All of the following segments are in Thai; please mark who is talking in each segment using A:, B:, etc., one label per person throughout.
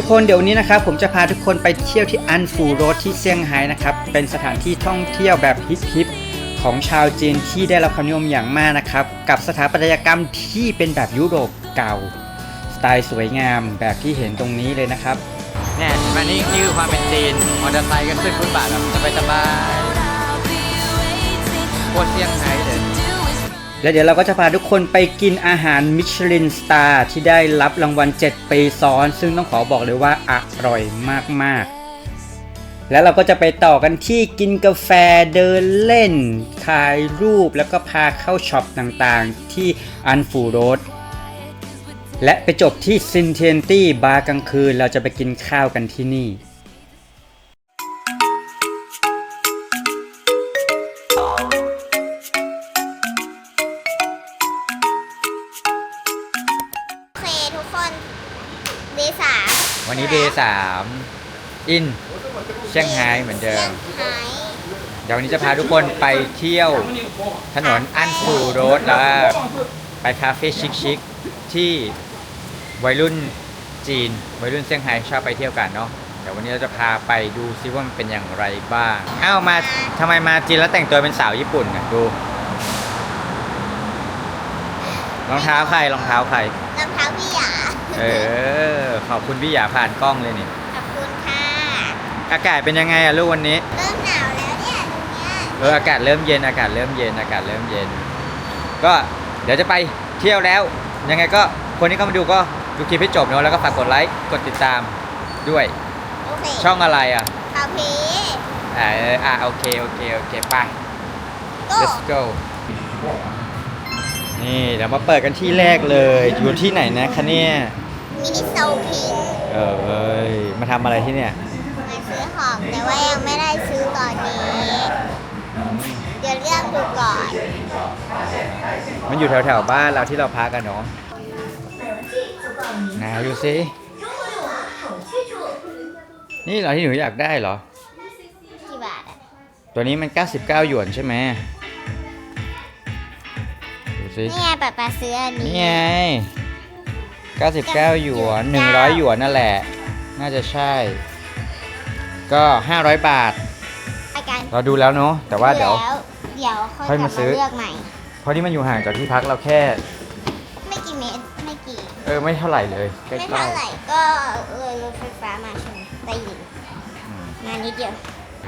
A: ทุกคนเดี๋ยวนี้นะครับผมจะพาทุกคนไปเที่ยวที่อันฟูโรดที่เซี่ยงไฮ้นะครับเป็นสถานที่ท่องเที่ยวแบบฮิปๆของชาวจีนที่ได้รับความนิยมอย่างมากนะครับกับสถาปัตยกรรมที่เป็นแบบยุโรปเก่า สไตล์สวยงามแบบที่เห็นตรงนี้เลยนะครับเนี่ยมานี่นี่คือความเป็นจีนมอเตอร์ไซค์ก็ขึ้นฟุตบาทแบบสบายๆโคตรเซี่ยงไฮ้ แล้วเดี๋ยวเราก็จะพาทุกคนไปกินอาหารมิชลินสตาร์ที่ได้รับรางวัล 7 ปีซ้อน ซึ่งต้องขอบอกเลยว่าอร่อยมากๆ แล้วเราก็จะไปต่อกันที่กินกาแฟเดินเล่น ถ่ายรูปแล้วก็พาเข้าช็อปต่างๆ ที่อันฟูโรดและไปจบที่ซินเทนตี้บาร์กลางคืนเราจะไปกินข้าวกันที่นี่
B: สาม
A: อินเชียงไฮ้เหมือนเดิม
B: หาย
A: เดี๋ยววันนี้จะพาทุกคนไปเที่ยวถนนอันฟูโรดแล้วก็ไปคาเฟ่ชิคๆที่วัยรุ่นจีน วัยรุ่นเซี่ยงไฮ้ชอบไปเที่ยวกันเนาะเดี๋ยววันนี้เราจะพาไปดูซิว่ามันเป็นอย่างไรบ้างอ้าวมาทำไมมาจีนแล้วแต่งตัวเป็นสาวญี่ปุ่นอะดูรองเท้าใครรองเท้าใคร
B: เอ
A: อ ขอบคุณพี่หยาผ่านกล้องเลยนี่
B: ขอบคุณค่ะ
A: อากาศเป็นยังไงอะลูกวันนี้
B: เริ่มหนาวแล้วเนี่ยตรงเนี้ย
A: เอออากาศเริ่มเย็นอากาศเริ่มเย็นอากาศเริ่มเย็น ก็เดี๋ยวจะไปเที่ยวแล้ว ยังไงก็คนที่เข้ามาดูก็ดูคลิปให้จบเนาะแล้วก็ฝากกดไลค์กดติดตามด้วย
B: โอเค
A: ช่องอะไรอะ
B: คาเฟ่
A: อ่าเอออ่าโอเคโอเคโอเคไป
B: ก็
A: let's go นี่เดี๋ยวมาเปิดกันที่แรกเลย อยู่ที่ไหนนะคะเนี่ย
B: มินิโซพิง
A: เออเอ้ยมาทำอะไรที่เนี่ย
B: มาซื้อของแต่ว่ายังไม่ได้ซื้อตอนนี้ เดี๋ยวเลือกดูก่อน
A: มันอยู่แถวแถวๆบ้านเราที่เราพักกันเนาะไหนดูสินี่เหรอที่หนูอยากได้เหรอ
B: กี่บาทอะ
A: ตัวนี้มัน 99 หยวนใช่ไหมดูสิ
B: นี่ไงป๊าป๊าซื้ออัน
A: นี่
B: นี้
A: ไง 99 หยวน 100 หยวนนั่นแหละ น่าจะใช่ ก็ 500 บาท
B: อาการ
A: เราดูแล้วเนาะ แต่ว่าเดี๋ยว
B: แล้วเดี๋ยวค่อย
A: ค่อย
B: กลั
A: มา
B: บ
A: ซื้
B: มา
A: อ
B: เลือกใหม่
A: เพราะนี่มันอยู่ห่างจากที่พักเราแค่
B: ไม่กี่เมตรไม่กี่
A: เออ ไม่เท่าไหร่เลยใก
B: ไม่
A: ล้
B: เท่าไหร่ก็เลยรถไฟฟ้ามาใช่ไหมได้ยิน
A: ๆอืม
B: งานนิดเดียว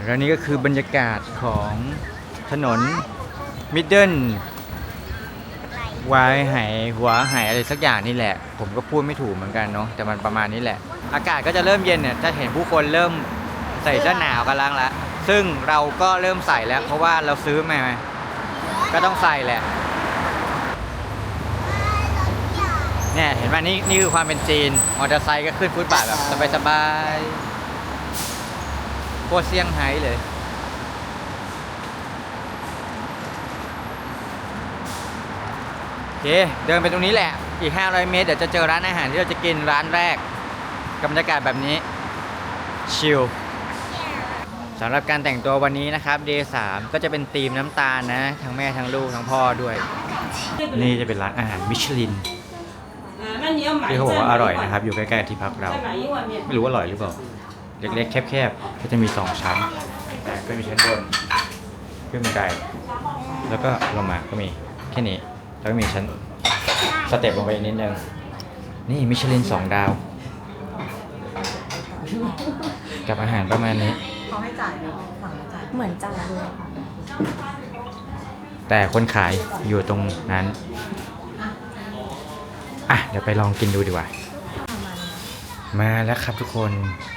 A: แล้วนี่ก็คือบรรยากาศของถนนมิดเดิล
B: อะไร
A: วายหัวไหอะไรสักอย่างนี่แหละ ผมก็พูดไม่ถูกเหมือนกันเนาะแต่มันประมาณนี้แหละ อากาศก็จะเริ่มเย็นเนี่ยจะเห็นผู้คนเริ่มใส่เสื้อหนาวกันแล้วละซึ่งเราก็เริ่มใส่แล้ว เพราะว่าเราซื้อมาก็ต้องใส่แหละเนี่ยเห็นไหมนี่นี่คือความเป็นจีนมอเตอร์ไซค์ก็ขึ้นฟุตบาทแบบสบายๆโคตรเซี่ยงไฮ้เลย โอ เค เดินไปตรงนี้แหละ อีก 500 เมตร เดี๋ยวจะเจอร้านอาหารที่เราจะกินร้านแรกกับบรรยากาศแบบนี้ ชิลสำหรับการแต่งตัววันนี้นะครับ day 3ก็จะเป็นธีมน้ำตาลนะ ทั้งแม่ทั้งลูกทั้งพ่อด้วย นี่จะเป็นร้านอาหารมิชลินที่เขาบอกว่าอร่อยนะครับ อยู่ใกล้ๆที่พักเรา ไม่รู้ว่าอร่อยหรือเปล่า เล็กๆ แคบๆ ก็จะมี 2 ชั้นก็มีชั้นบนขึ้นบันไดแล้วก็ลงมาก็มีแค่นี้ แล้วก็มีชั้นสเต็ปลงไปอีกนิดนึง นี่มิชลิน2ดาว กับอาหารประมาณนี้
C: เขาให้จ่ายไหมสั่งมาจ่าย
D: เหมือนจ่ายเลยค่ะ
A: แต่คนขายอยู่ตรงนั้น อะ เดี๋ยวไปลองกินดูดีกว่ามาแล้วครับทุกคน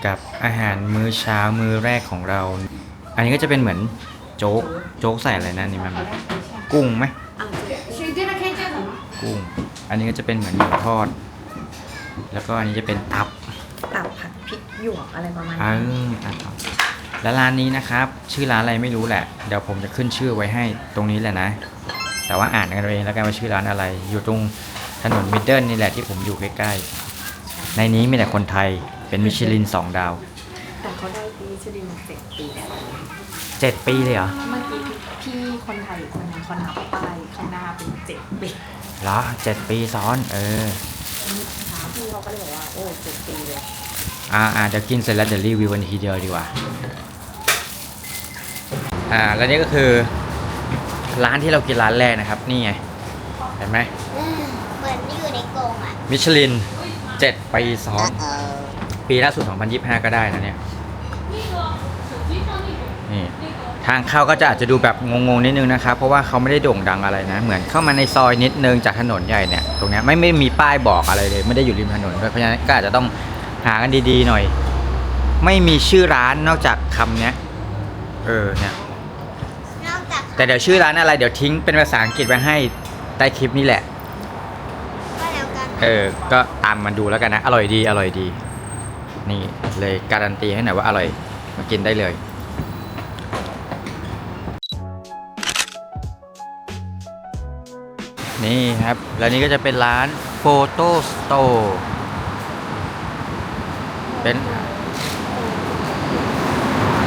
A: กับอาหารมื้อเช้ามื้อแรกของเรา อันนี้ก็จะเป็นเหมือนโจ๊ก โจ๊กใส่อะไรนะนี่มันกุ้งไหม กุ้ง อันนี้ก็จะเป็นเหมือนหมูทอด แล้วก็อันนี้จะเป็นตับ
C: ตับผัดพริกหยวกอะไรประมาณ
A: เอ
C: นี้
A: อตับแล้วร้านนี้นะครับ ชื่อร้านอะไรไม่รู้แหละ เดี๋ยวผมจะขึ้นชื่อไว้ให้ตรงนี้แหละนะ แต่ว่าอ่านกันเอาเองแล้วกันว่าชื่อร้านอะไร อยู่ตรงถนนมิดเดิลนี่แหละที่ผมอยู่ใกล้ๆ ในนี้มีแต่คนไทยเป็นมิชลิน2ดาว
C: แต่เขาได้ปีชลินมาเจ็ดปีแล้ว
A: 7ปีเลยเหรอ
C: เมื่อกี้พี่คนไทยอีกคนนึงเขานับป้ายข้างหน้าเป็นเจ็ดปี
A: เหรอเจ็ดปีซ้อน เออ
C: ถามพี่เขาก็เลยบอกว่าโอ้เจ็ดปีเลย
A: ออ่าอ่าเดี๋ยวกินเสร็จแล้วเดี๋ยวรีวิววันทีเดียวดีกว่า อ่า แล้วนี่ก็คือ ร้านที่เรากินร้านแรกนะครับ นี่ไง เห็นไหม
B: อืมเหมือนอยู่ในกรงอะ
A: มิชลิน 7 ปีซ้อน ปีล่าสุด 2025 ก็ได้นะเนี่ย นี่ ทางเข้าก็จะอาจจะดูแบบงงๆนิดนึงนะครับเพราะว่าเขาไม่ได้โด่งดังอะไรนะ เหมือนเข้ามาในซอยนิดนึงจากถนนใหญ่เนี่ยตรงเนี้ยไม่ไม่มีป้ายบอกอะไรเลย ไม่ได้อยู่ริมถนนด้วยเพราะฉะนั้นก็อาจจะต้องหากันดีๆหน่อย ไม่มีชื่อร้านนอกจากคำเนี้ยเออเนี่ย
B: นอกจาก
A: แต่เดี๋ยวชื่อร้านอะไรเดี๋ยวทิ้งเป็นภาษาอังกฤษไว้ให้ใต้คลิปนี้แหละ
B: ก็แล้วกัน
A: เออ ก็ตามมันดูแล้วกันนะ อร่อยดี อร่อยดี นี่เลยการันตีให้หน่อยว่าอร่อย มากินได้เลย นี่ครับ แล้วนี่ก็จะเป็นร้านโฟโต้สโตร์เป็น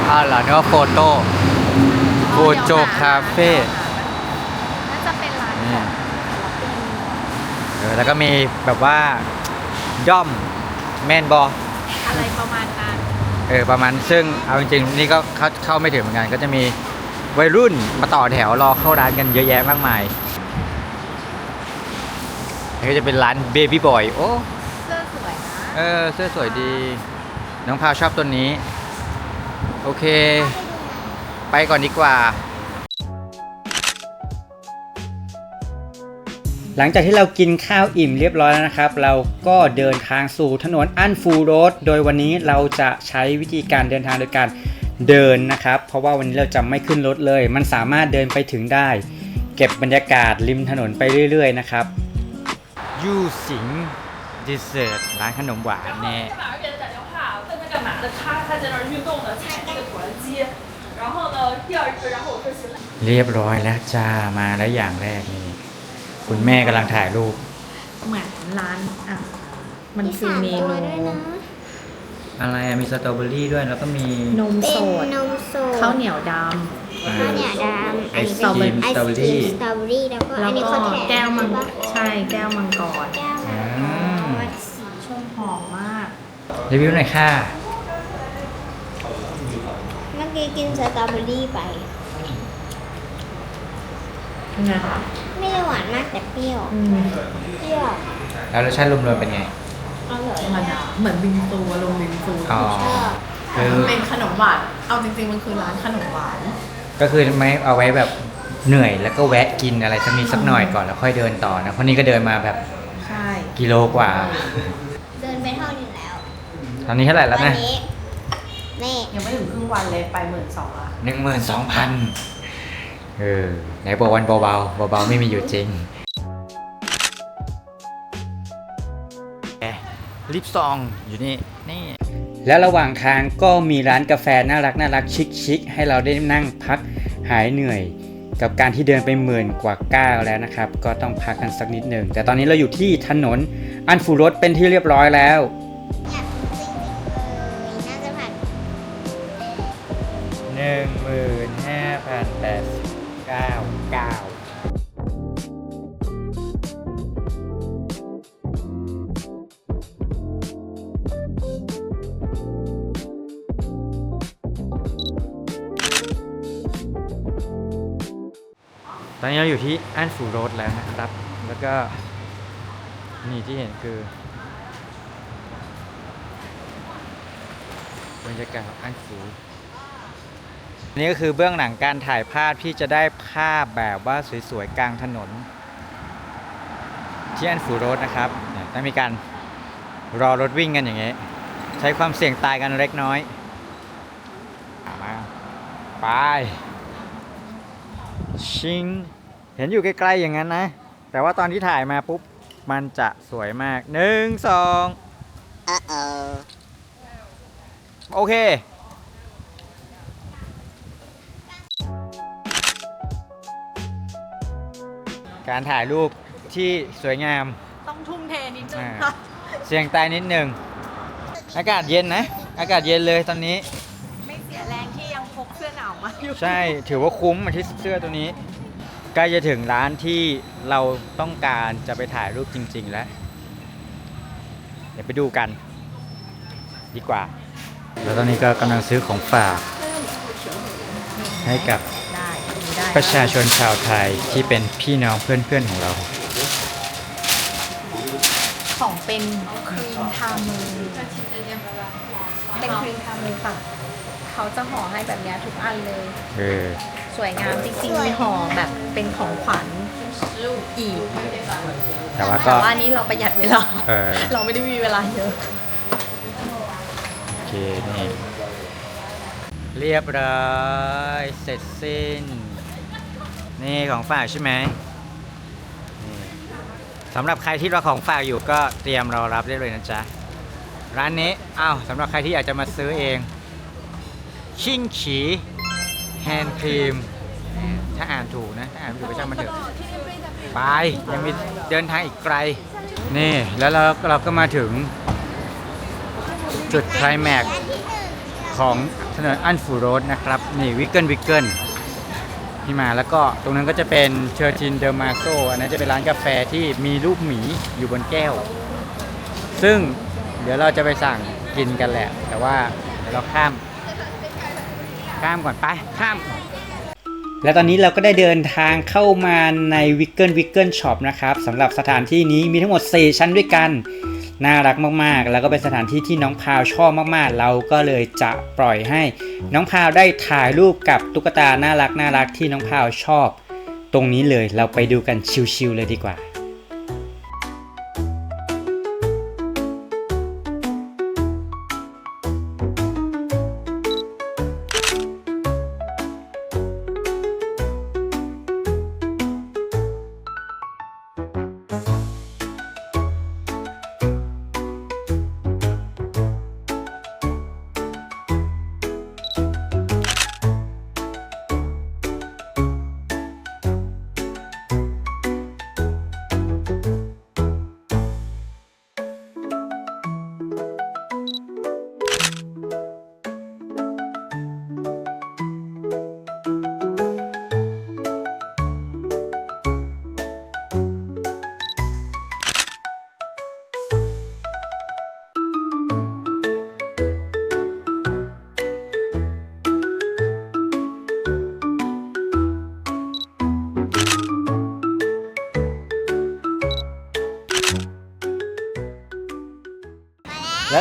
A: อ่าเหรอเนกว่าโฟโต้โฟโจคาเฟ่
C: น่าจะเป็นร้าน
A: นี่เออแล้วก็มีแบบว่าย่อมแมนบอ
C: อะไรประมาณนั้น
A: เออประมาณซึ่งเอาจริงๆนี่ก็เข้าเข้าไม่ถึงเหมือนกันก็จะมีวัยรุ่นมาต่อแถวรอเข้าร้านกันเยอะแยะมากมาย นี่ก็จะเป็นร้านเบบี้บอยโอ้
C: เสื้อสวยนะ
A: เออเสื้อสวยดี น้องพาวชอบตัวนี้ โอเค ไปก่อนดีกว่า หลังจากที่เรากินข้าวอิ่มเรียบร้อยแล้วนะครับ เราก็เดินทางสู่ถนนอันฟูโรดโดยวันนี้เราจะใช้วิธีการเดินทางโดยการเดินนะครับ เพราะว่าวันนี้เราจะไม่ขึ้นรถเลย มันสามารถเดินไปถึงได้ เก็บบรรยากาศริมถนนไปเรื่อยๆนะครับ ยูสิงดิเซอร์ร้านขนมหวานแน่
E: 马上给他打电话，问他干嘛的，他他在那儿运动呢，踩那个椭圆机。然后呢，第二，然后我说行了。
A: เรียบร้อยแล้วจ้ามาแล้วอย่างแรกนี่คุณแม่กำลังถ่ายรูป
C: เหมือนร้านอ่ะ มัน
B: มี
C: คือ
B: สาม
C: เม
B: ตัว
C: นู
B: ด้วยนะ
A: อะไรอะมีสตรอเบอรี่ด้วยแล้วก็มี
C: นม
B: เป็
C: ส
B: น
C: ด
B: นมสด
C: ข้าวเหนียวด
B: ข้าวเหนียวดำ
A: ไอ
B: อันนี้
A: ศ
B: เป็น
A: กรีม
B: ไอ
A: สตรอ
B: ศ
A: เบอก
B: รี
A: รี่
B: มสตรอเบอรี่แล้วก็ำอั
C: แล้
B: น
C: ว
B: นี้
C: ก็
B: เขาแถม
C: แก้วมัง
B: ใช่ปะ
C: ใช่แก้วมังกร
B: แก้วมัง
A: อืม
B: กร
C: ชมหอมมาก
A: รีวิวหน่อยค่ะ
B: เมื่อกี้กินสตรอเบอรี่ไป
C: ไงคะ
B: ไม่ได้หวานมากแต่เปรี้ยว
C: อืม
B: เปรี้ยว
A: แล้วรสชาติรวมๆเป็นไง
B: อร่อย
C: มันอะเหมือนบิงซูอารมณ์บิงซู
A: อ๋อ
B: ชอบ
A: คือ
C: เป็นขนมหวาน เอาจริงๆมันคือร้านขนมหวาน
A: ก็คือไม่เอาไว้แบบเหนื่อยแล้วก็แวะกินอะไรสักนิดสักหน่อยก่อนแล้วค่อยเดินต่อนะเพราะนี่ก็เดินมาแบบ
C: ใช่
A: กิโลกว่า
B: เดินไปเท่านี้แล้ว
A: ตอนนี้เท่าไหร่แล้ว
B: วั
A: นะ
B: นี้นี่
C: ยังไม่ถึงครึ่งวันเลยไปหมื่นสองละ
A: หนึ่งหมื่นสองพันเออไหนบอกวันเบาๆเบาๆไม่มีอยู่จริงแอะลิปซองอยู่นี่นี่ แล้วระหว่างทางก็มีร้านกาแฟน่ารักน่ารักชิคๆให้เราได้นั่งพักหายเหนื่อย กับการที่เดินไปหมื่นกว่าก้าวแล้วนะครับ ก็ต้องพักกันสักนิดหนึ่งแต่ตอนนี้เราอยู่ที่ถนนอันฟูรถเป็นที่เรียบร้อยแล้วหนึ่งหมื่นห้าพันแปดสิบเก้า อนนี้เราอยู่ที่อันฟูโรดแล้วนะครับ แล้วก็นี่ที่เห็นคือบรรยากาศอันฟูนี่ก็คือเบื้องหลังการถ่ายภาพที่จะได้ภาพแบบว่าสวยๆ กลางถนน ที่อันฟูโรดนะครับต้องมีการรอรถวิ่งกันอย่างเงี้ยใช้ความเสี่ยงตายกันเล็กน้อยมาไปชิง เห็นอยู่ใกล้ๆอย่างนั้นนะ แต่ว่าตอนที่ถ่ายมาปุ๊บ มันจะสวยมากหนึ่งสองโอเคการถ่ายรูปที่สวยงาม
C: ต้องทุ่มเทนิดนึง
A: อ่า
C: ค่ะ
A: เสียงตายนิดหนึ่ง อากาศเย็นนะ อากาศเย็นเลยตอนนี้
C: ไม่เสียแรงที่ยังพกเสื้อหนาวมาอยู่
A: ใช่ ถือว่าคุ้มมาที่เสื้อตัวนี้ ใกล้จะถึงร้านที่เราต้องการจะไปถ่ายรูปจริง ๆ แล้ว เดี๋ยวไปดูกัน ดีกว่า แล้วตอนนี้ก็กำลังซื้อของฝากให้กับ
C: ได้ได้
A: ประชาชนชาวไทยที่เป็นพี่น้องเพื่อนๆของเรา
C: ของเป็นครีมทามือเป็นครีมทามือค่ะเขาจะห่อให้แบบเนี้ยทุกอันเลย
A: เออ
C: สวยงามจริงๆมีห่อแบบเป็นของขวัญอีก
A: แต่ว่า
C: แต่
A: ก็
C: ว่านี้เราประหยัดเวลา
A: เออ
C: เราไม่ได้มีเวลาเยอะ
A: โอเคนี่เรียบร้อยเสร็จสิ้น นี่ของฝากใช่ไหมนี่สำหรับใครที่รอของฝากอยู่ก็เตรียมรอรับได้เลยนะจ๊ะ ร้านนี้อ้าวสำหรับใครที่อยากจะมาซื้อเอง ชิงฉี แฮนด์ครีม ถ้าอ่านถูกนะ ถ้าอ่านไม่ถูกก็ช่างมันเถอะ ไป ยังมีเดินทางอีกไกล นี่ แล้วเราเราก็มาถึง จุดไคลแม็กซ์ของถนนอันฟูโรดนะครับ นี่วิกเกิลวิกเกิลที่มาแล้วก็ตรงนั้นก็จะเป็นเชอร์จินเดอร์มาโซอันนั้นจะเป็นร้านกาแฟที่มีรูปหมีอยู่บนแก้ว ซึ่งเดี๋ยวเราจะไปสั่งกินกันแหละ แต่ว่าเดี๋ยวเราข้าม ข้ามก่อนไปข้าม และตอนนี้เราก็ได้เดินทางเข้ามาในวิกเกิลวิกเกิลช็อปนะครับสำหรับสถานที่นี้มีทั้งหมด 4 ชั้นด้วยกัน น่ารักมากๆ แล้วก็เป็นสถานที่ที่น้องพาวชอบมากๆ เราก็เลยจะปล่อยให้ น้องพาวได้ถ่ายรูปกับตุ๊กตาน่ารักน่ารักที่น้องพาวชอบ ตรงนี้เลยเราไปดูกันชิวๆเลยดีกว่า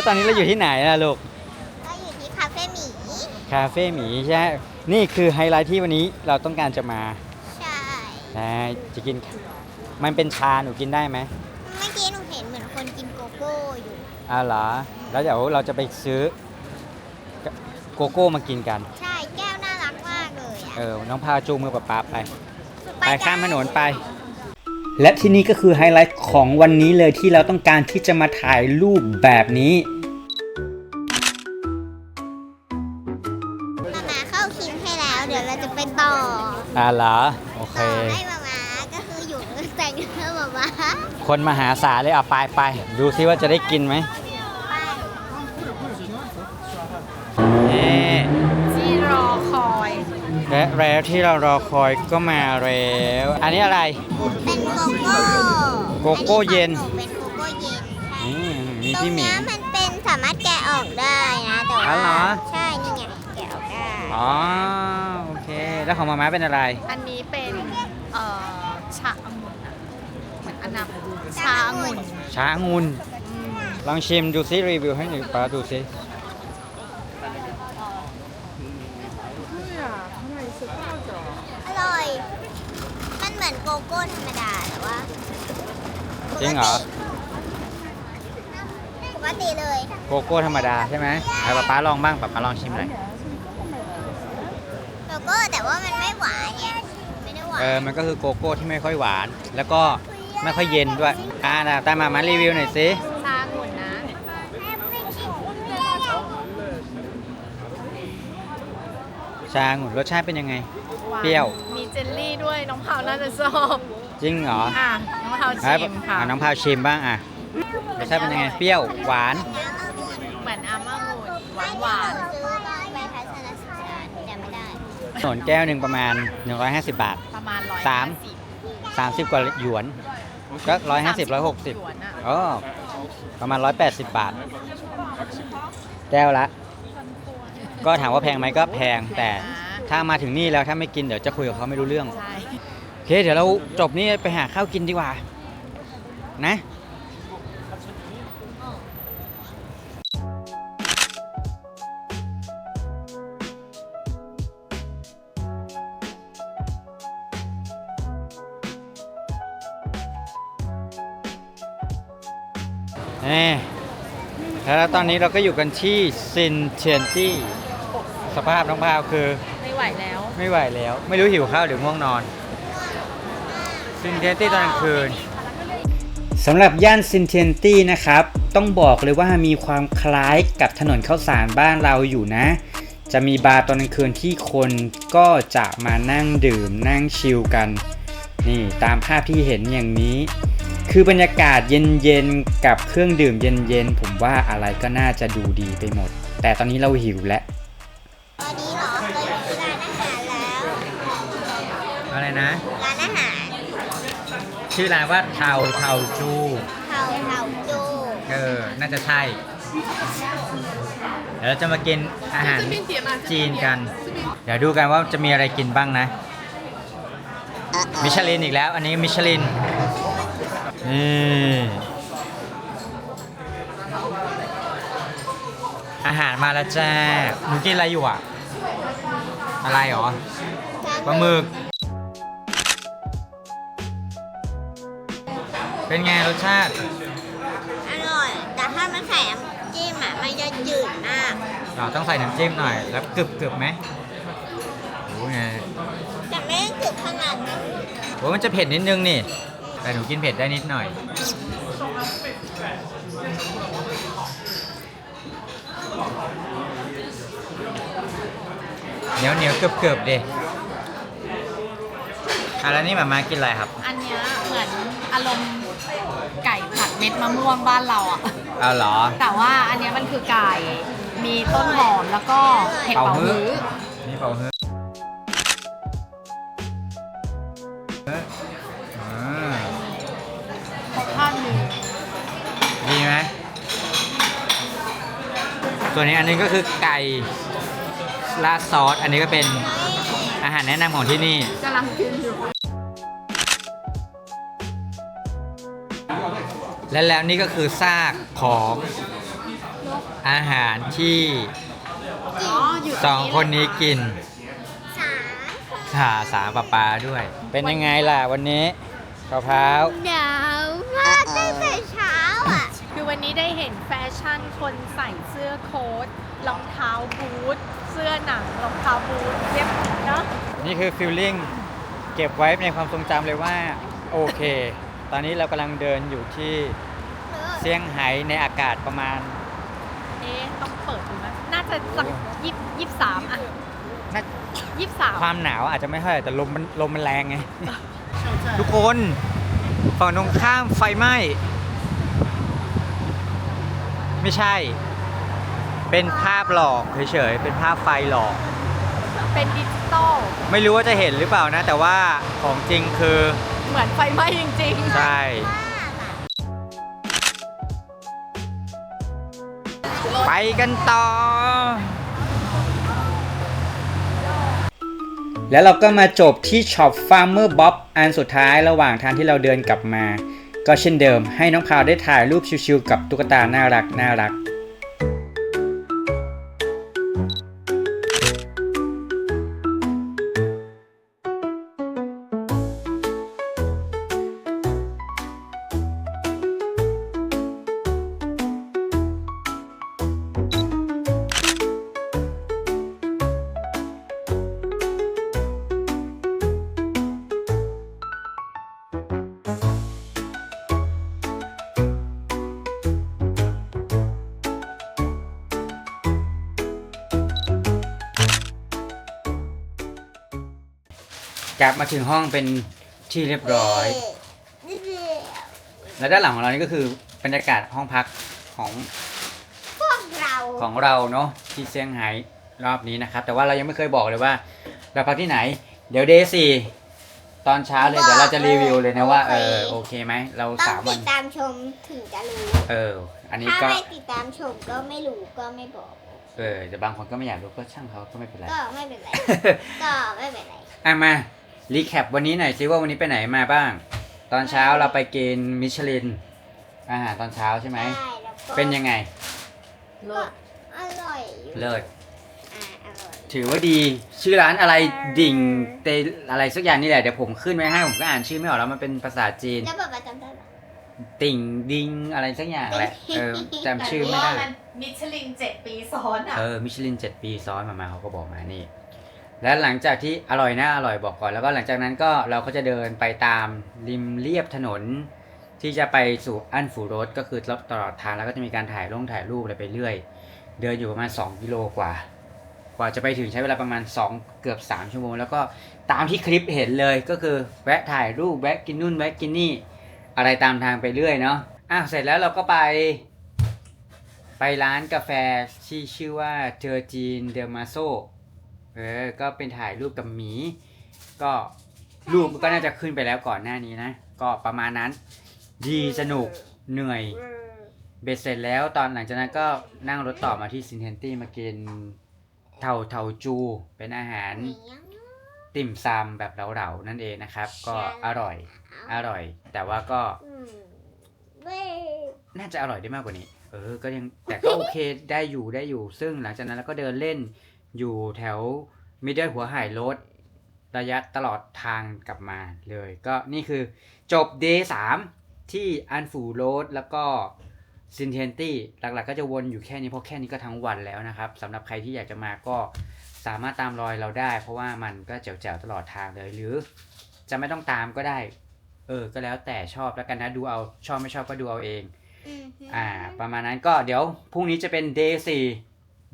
A: ตอนนี้เราอยู่ที่ไหนล่ะลูก
B: ก็อยู่ที่คาเฟ่หมี
A: คาเฟ่หมีใช่ไหมนี่คือไฮไลท์ที่วันนี้เราต้องการจะมา
B: ใช่
A: นะจะกิน มันเป็นชาหนูกินได้ไหม
B: เมื่อกี้หนูเห็นเหมือนคนกินโกโก้อยู่
A: อ่าเหรอ แล้วเดี๋ยวเราจะไปซื้อโกโก้มากินกัน
B: ใช่ แก้วน่ารักมากเลยอะ
A: เออ น้องพาจูงมือป๊าป๊าไป ไป
B: กัน
A: ข้ามถนนไป และที่นี่ก็คือไฮไลท์ของวันนี้เลยที่เราต้องการที่จะมาถ่ายรูปแบบนี้า
B: เหรอ
A: โอเค
B: ต่อให้มามาก็คืออยู่แต่งเนื้อมามา
A: คนมหาศาลเลยเอาไปไปดูซิว่าจะได้กินไหมนี่
C: ที่รอคอย
A: และแล้วที่เรารอคอยก็มาแล้ว อันนี้อะไร
B: เป็นโกโก้
A: โกโก้เย็น
B: อัของหเป็นโกโก้เย็นใช่
A: อืมมี
B: ตร
A: พี่
B: ง
A: หมี
B: เนี้ยมันเป็นสามารถแกะออกได้นะแต่
A: อ๋อ
B: ว่า
A: เหรอ
B: ใช่นี่ไงแกะออกได้
A: อ๋อ โอเค แล้วของมาม่าเป็นอะไร
C: อันนี้เป็นเอ่อชาองุ่นอะเหมือนอันนับชาองุ่น
A: ช้างุนลองชิมดูซิรีวิวให้หน่อยป้าดูซิ
B: อร่อย มันเหมือนโกโก้ธรรมดาแต่ว่า
A: จริงเหรอ
B: ปกติเลย
A: โกโก้ธรรมดาใช่ไหมเอาป้าป้าลองบ้างป้าป้าลองชิมหน่อย
B: โกโก้แต่ว่ามันไม่หวานไงไม่ได้หวาน
A: เออมันก็คือโกโก้ที่ไม่ค่อยหวาน แล้วก็ไม่ค่อยเย็นด้วยอ่านะตามมามารีวิวหน่อยสิ
C: ชาองุ่นนะ
A: ชางุ่นรสชาติเป็นยังไง
C: หาน
A: เปรี้ยว
C: มีเจลลี่ด้วยน้องเผาน่าจะชอบ
A: จริงเหรอ
C: อะน้องเผา
A: อะ
C: ชิมค่ะ
A: อะน้องพาวชิมบ้างอะรสชาติเป็นยังไงเปรี้ยวหวาน
C: เหมือนอาม่างุ่นหวานหวาน
B: ซื้อตอนไปทัศนศึกษาแต่ไม่ได้
A: ขนมแก้วหนึ่งประมาณ 150 บาท
C: ประมาณร้อย
A: สาม 30 กว่าหยวน ก็ 150 160
C: หยวนอะ
A: อ๋อประมาณ 180 บาท แก้วละ ก็ถามว่าแพงไหมก็แพงแต่
C: นะ
A: ถ้ามาถึงนี่แล้วถ้าไม่กินเดี๋ยวจะคุยกับเขาไม่รู้เรื่อง
C: ใช่
A: โอเค เดี๋ยวเราจบนี่ไปหาข้าวกินดีกว่า นะ ตอนนี้เราก็อยู่กันที่ซินเทียนตี้สภาพน้องพาวคือ
C: ไม่ไหวแล้ว
A: ไม่ไหวแล้ว ไม่รู้หิวข้าวหรือง่วงนอน ซินเทียนตี้ตอนกลางคืนสำหรับย่านซินเทียนตี้นะครับ ต้องบอกเลยว่ามีความคล้ายกับถนนข้าวสารบ้านเราอยู่นะ จะมีบาร์ตอนกลางคืนที่คนก็จะมานั่งดื่มนั่งชิลกัน นี่ตามภาพที่เห็นอย่างนี้ คือบรรยากาศเย็นๆ กับเครื่องดื่มเย็นๆ ผมว่าอะไรก็น่าจะดูดีไปหมด แต่ตอนนี้เราหิวแล้ว
B: ตอนนี้เหรอเคยมีร้านอาหารแล้ว
A: อะไรนะ
B: ร้านอาหาร
A: ชื่อร้านว่าเทาเทาจู
B: เทาเทาจู
A: เออ น่าจะใช่ เดี๋ยวเราจะมากินอาหารจีนกัน เดี๋ยวดูกันว่าจะมีอะไรกินบ้างนะ มิชลินอีกแล้ว อันนี้มิชลิน นี่อาหารมาแล้วจ้าหนูกินอะไรอยู่อะ อะไรหรอปลาหมึก เป็นไงรสชาติ
B: อร่อย แต่ถ้ามันใส่น้ำจิ้มอะมันจะจืดมาก
A: เราต้องใส่น้ำจิ้มหน่อย แล้วกรึบกรึบไหมโอ้ยไง
B: แต่ไม่ได้จืดขนาดนั้น
A: โอ้ยมันจะเผ็ดนิดนึงนี่ แต่หนูกินเผ็ดได้นิดหน่อย เหนียวเหนียวเกือบเกือบๆดิอะแล้วนี่หมามากินอะไรครับ
C: อันเนี้ยเหมือนอารมณ์ไก่ผัดเม็ดมะม่วงบ้านเราอะ
A: เอาเหรอ
C: แต่ว่าอันเนี้ยมันคือไก่ มีต้นหอมแล้วก็เห็ดเป๋าฮื้อ
A: นี่เป่าฮื้ออ่
C: ส่
A: วนนี้อันนี้ก็คือไก่ราดซอส อันนี้ก็เป็นอาหารแนะนำของที่นี่
C: กำลังกินอยู่
A: และแล้วนี่ก็คือซากของอาหารที่
C: อ๋ออยู่
A: สองคนนี้กิน
B: สาม
A: ขาสามปลาปลาด้วย เป็นยังไงล่ะวันนี้มะพร้าว
B: หนาวมากตั้งแต่เช้าอะ
C: คือ วันนี้ได้เห็นแฟชั่นคนใส่เสื้อโค้ทรองเท้าบูทเสื้อหนังรองเท้าบูทเรียบเนาะ
A: นี่คือฟิลลิ่งเก็บไว้ในความทรงจำเลยว่า โอเค ตอนนี้เรากำลังเดินอยู่ที่เซี่ยงไฮ้ในอากาศประมาณ
C: เอ๊ะต้องเปิดดูนะน่าจะสักยี่ยี่สามอะ
A: น่า
C: ยี่สาม
A: ความหนาวอาจจะไม่เท่าไหร่แต่ลมมันลมมันแรงไง ทุกคนฝั่งตรงข้ามไฟไหม้ ไม่ใช่ เป็นภาพหลอกเฉยๆ เป็นภาพไฟหลอก
C: เป็นดิจิตอล
A: ไม่รู้ว่าจะเห็นหรือเปล่านะ แต่ว่าของจริงคือ
C: เหมือนไฟไหม้จริง
A: ใช่ ไปกันต่อ แล้วเราก็มาจบที่ช็อป Farmer Bob อันสุดท้ายระหว่างทางที่เราเดินกลับมา ก็เช่นเดิมให้น้องพาวได้ถ่ายรูปชิวๆกับตุ๊กตาน่ารักน่ารัก ลับมาถึงห้องเป็นที่เรียบร้อย และด้านหลังของเรานี่ก็คือบรรยากาศห้องพักของ
B: พวกเรา
A: ของเราเนาะที่เซี่ยงไฮ้รอบนี้นะครับ แต่ว่าเรายังไม่เคยบอกเลยว่า เราพักที่ไหน เดี๋ยวเดย์สี่ตอนเช้าเลยเดี๋ยวเราจะรีวิวเลยนะว่าเออโอเคไหมเรา
B: ต้อ
A: สางม
B: ติ
A: วั
B: ด
A: น
B: ตามชมถึงจะรู้
A: เออ อันนี้
B: ถ้า
A: ก็
B: ไม่ติดตามชมก็ไม่รู้ก็ไม่บอก
A: เออแต่บางคนก็ไม่อยากรู้ก็ช่างเขาก็ไม่เป็นไร
B: ก็ไม่เป็นไร ก็ไม่เป็นไร
A: อะมา รีแคปวันนี้หน่อยซิว่าวันนี้ไปไหนมาบ้าง ตอนเช้าเราไปกินมิชลิน อาหารตอนเช้าใช่ไหม
B: ใช่แล้วก็
A: เป็นยังไง
B: ก็อร่อยอยู่
A: เลิศ
B: อ่าอร่อย
A: ถือว่าดีชื่อร้านอะไรดิ่งเตอะไรสักอย่างนี่แหละเดี๋ยวผมขึ้นไว้ให้ผมก็อ่านชื่อไม่ออกแล้วมันเป็นภาษาจีน
B: แล้วแบบจำได้ไหม
A: ติ่งดิงอะไรสักอย่างแหละเออจำชื่อไม่ได้
C: แต่ว่ามันมิชลินเจ็ดปีซ้อนอะ
A: เออมิชลินเจ็ดปีซ้อนมามาเขาก็บอกมานี่ แล้วหลังจากที่อร่อยนะอร่อยบอกก่อน แล้วก็หลังจากนั้นก็เราก็จะเดินไปตามริมเรียบถนน ที่จะไปสู่อันฟูโรดก็คือตลอดทางแล้วก็จะมีการถ่ายลงถ่ายรูปอะไรไปเรื่อย เดินอยู่ประมาณ 2 กิโลกว่า กว่าจะไปถึงใช้เวลาประมาณ 2 เกือบ 3 ชั่วโมง แล้วก็ตามที่คลิปเห็นเลยก็คือแวะถ่ายรูปแวะกินนู่นแวะกินนี่อะไรตามทางไปเรื่อยเนาะอ้าวเสร็จแล้วเราก็ไป ไปร้านกาแฟที่ชื่อว่าเจอจีนเดลมาโซ เออ ก็เป็นถ่ายรูปกับหมี ก็รูปก็น่าจะขึ้นไปแล้วก่อนหน้านี้นะ ก็ประมาณนั้น ดีสนุกเหนื่อย เบ็ดเสร็จแล้วตอนหลังจากนั้นก็นั่งรถต่อมาที่ซินเทนตี้มากินเทาเทาจู เป็นอาหารติ่มซำแบบเหลาๆนั่นเองนะครับ ก็อร่อยอร่อย แต่ว่าก็น่าจะอร่อยได้มากกว่านี้ เออ ก็ยังแต่ก็โอเคได้อยู่ได้อยู่ ซึ่งหลังจากนั้นเราก็เดินเล่น อยู่แถวมิดเดิลหัวหายรถระยะตลอดทางกลับมาเลย ก็นี่คือจบ day 3ที่อันฟูโรดแล้วก็ซินเทนตี้หลักๆ ก็จะวนอยู่แค่นี้เพราะแค่นี้ก็ทั้งวันแล้วนะครับสำหรับใครที่อยากจะมาก็สามารถตามรอยเราได้ เพราะว่ามันก็แจ๋วๆตลอดทางเลย หรือจะไม่ต้องตามก็ได้ เออ ก็แล้วแต่ชอบแล้วกันนะดูเอาชอบไม่ชอบก็ดูเอาเอง
B: อืม
A: อ่า ประมาณนั้นก็เดี๋ยวพรุ่งนี้จะเป็น day สี่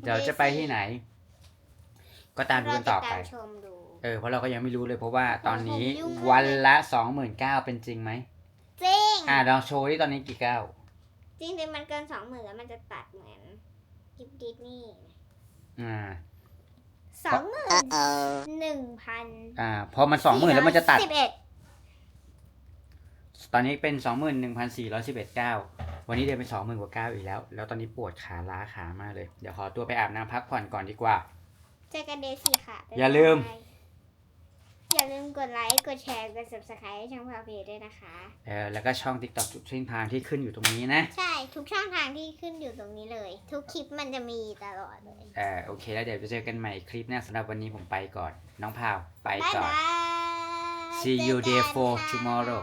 A: เดี๋ยวจะไปที่ไหน ก็ตามดู
B: เรา
A: กัน
B: ติ
A: ต่
B: ด
A: อไป
B: ตามชมดู
A: เออเพราะเราก็ยังไม่รู้เลยเพราะว่าตอนนี้
B: ผมยุ่งมาก
A: วันละสองหมื่นเก้าเป็นจริงไหม
B: จริง
A: อ่าลองโชว์ที่ตอนนี้กี่เก้า
B: จริงๆมันเกินสองหมื่นแล้วมันจะตัดเหมือนกิฟดิสนี่
A: อ่า
B: สองหมื่นหนึ่งพัน
A: อ่าพอมันสองหมื่นแล้วมันจะตัด
B: สิบเอ็ด
A: ตอนนี้เป็นสองหมื่นหนึ่งพันสี่ร้อยสิบเอ็ดเก้าวันนี้เดินไปสองหมื่นกว่าเก้าอีกแล้ว แล้วตอนนี้ปวดขาล้าขามากเลย เดี๋ยวขอตัวไปอาบน้ำพักผ่อนก่อนดีกว่า
B: เจอกันเดย์สี่ค่ะบ๊บ
A: อย่าลืม
B: อย่าลืมกดไลค์ กดแชร์ กด subscribe ให้ช่องพาเพด้วยนะคะ
A: เออแล้วก็ช่อง TikTok ทุกช่องทางที่ขึ้นอยู่ตรงนี้นะ
B: ใช่ ทุกช่องทางที่ขึ้นอยู่ตรงนี้เลย ทุกคลิปมันจะมีตลอดเลย
A: เออโอเค แล้วเดี๋ยวจะเจอกันใหม่คลิปหน้าสำหรับวันนี้ผมไปก่อน น้องพาวไป
B: บ๊าย
A: ก่อน
B: บาย
A: See you
B: เจอ
A: day
B: กัน
A: four
B: ค่ะ
A: tomorrow